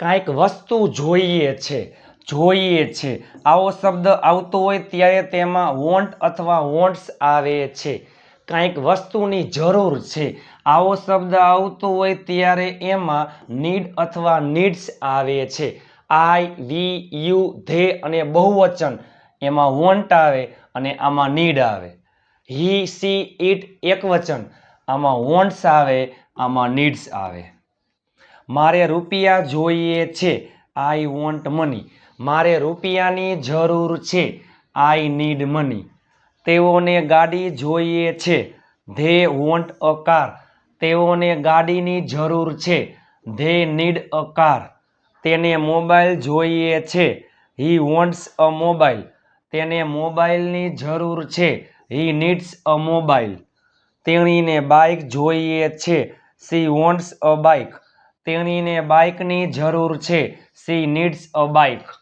કાંઈક વસ્તુ જોઈએ છે જોઈએ છે. આવો શબ્દ આવતો હોય ત્યારે તેમાં વોન્ટ અથવા વોન્ટ્સ આવે છે. કાંઈક વસ્તુની જરૂર છે. આવો શબ્દ આવતો હોય ત્યારે એમાં નીડ અથવા નીડ્સ આવે છે. આઈ વી યુ ધે અને બહુવચન. એમાં વોન્ટ આવે અને આમાં નીડ આવે. હી સી ઇટ એકવચન. આમાં વોન્ટ્સ આવે, આમાં નીડ્સ આવે. મારે રૂપિયા જોઈએ છે. આઈ વોન્ટ મની મારે રૂપિયાની જરૂર છે. આઈ નીડ મની તેઓને ગાડી જોઈએ છે. ધે વોન્ટ અ કાર તેઓને ગાડીની જરૂર છે. ધે નીડ અ કાર તેને મોબાઈલ જોઈએ છે. હી વોન્ટ્સ અ મોબાઈલ તેને મોબાઈલની જરૂર છે. હી નીડ્સ અ મોબાઈલ તેણીને બાઇક જોઈએ છે. સી વોન્ટ્સ અ બાઇક તેણીને બાઇકની જરૂર છે. સી નીડ્સ અ બાઇક